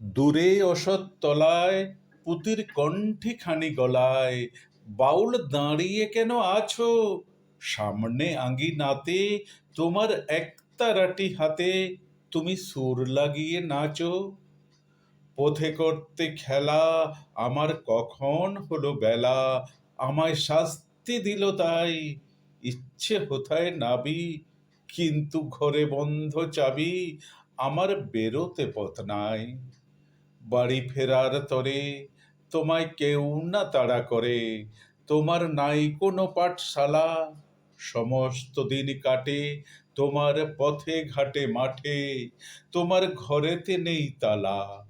দূরে অসৎ তলায়, পুতির কণ্ঠে খানি গলায়, বাউল দাঁড়িয়ে কেন আছো? সামনে আঙ্গিনাতে তোমার একতারাটি হাতে, তুমি সুর লাগিয়ে নাচো। পথে করতে খেলা, আমার কখন হলো বেলা, আমায় শাস্তি দিল তাই, ইচ্ছে হোথায় নাবি, কিন্তু ঘরে বন্ধ চাবি, আমার বেরোতে পথ নাই। বাড়ি ফেরার তরে তোমায় কেউ না তাড়া করে। তোমার নাই কোনো পাঠশালা। সমস্ত দিন কাটে তোমার পথে ঘাটে মাঠে। তোমার ঘরেতে নেই তালা।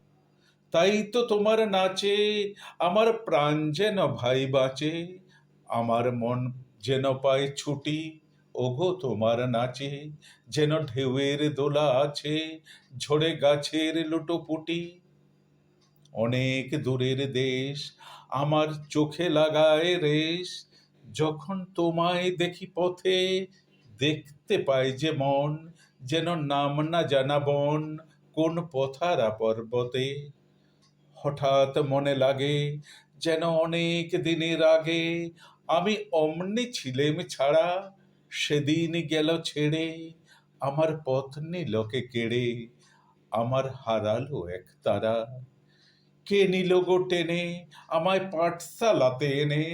তাই তো তোমার নাচে, আমার প্রাণ যেন ভাই বাঁচে। আমার মন যেন পায় ছুটি, ওগো তোমার নাচে। যেন ঢেউয়ের দোলা আছে ঝরে গাছের লুটোপুটি। অনেক দূরের দেশ, আমার চোখে লাগায় রেশ। যখন তোমায় দেখি পথে, দেখতে পাই যে মন, যেন নাম না জানা বন, কোন পথারা পর্বতে। হঠাৎ মনে লাগে, যেন অনেক দিনের আগে, আমি অমনি ছিলেম ছাড়া। সেদিন গেল ছেড়ে, আমার পথ নিলকে কেড়ে, আমার হারালো এক তারা। কে নিল গো টেনে, আমায় পাঠশালাতে এনে।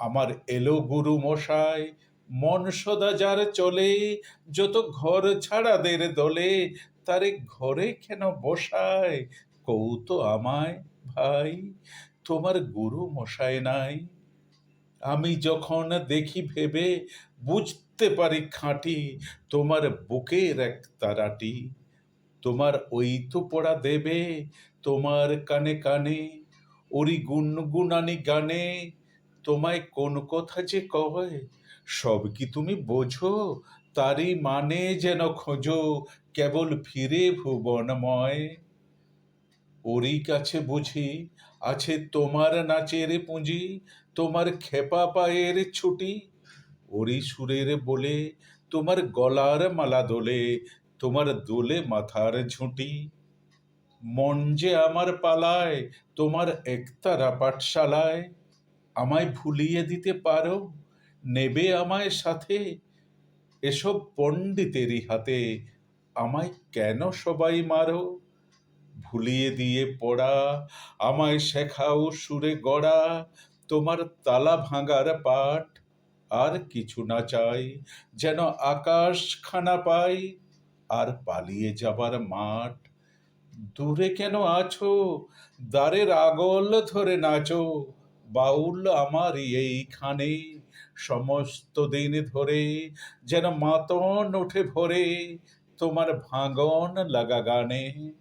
আমার এলো গুরু মশাই, মন সদা যার চলে, যত ঘর ছাড়াদের দলে, তারে ঘরে কেন বসায়? কৌত আমায় ভাই, তোমার গুরু মশাই নাই। আমি যখন দেখি ভেবে, বুঝতে পারি খাঁটি, তোমার বুকের এক তারাটি। তোমার ওই তো পড়া দেবে, তোমার কানে কানে, ওরি গুনগুনানি গানে, তোমায় কোন কথা যে কয়, সব কি তুমি বোঝো, তারই মানে যেন খোঁজো, কেবল ফিরে ভুবনময়। ওরই কাছে বুঝি, আছে তোমার নাচের পুঁজি, তোমার খেপা পায়ের ছুটি। ওরই সুরের বলে, তোমার গলার মালা দোলে তোমার দোলে মাথার ঝুঁটি। মন যে আমার পালায়, তোমার একতারা পাঠশালায়। আমায় ভুলিয়ে দিতে পারো, নেবে আমায় সাথে। এসব পণ্ডিতেরই হাতে আমায় কেন সবাই মারো? ভুলিয়ে দিয়ে পড়া, আমায় শেখাও সুরে গড়া, তোমার তালা ভাঙার পাঠ। আর কিছু না চাই, যেন আকাশ খানা পাই। আর পালিয়ে যাবার মাঠ। দূরে কেন আছো? দ্বারের আগল ধরে নাচো। বাউল আমার এইখানে। সমস্ত দিন ধরে যেন মাতন ওঠে ভরে। তোমার ভাঙন লাগা গানে।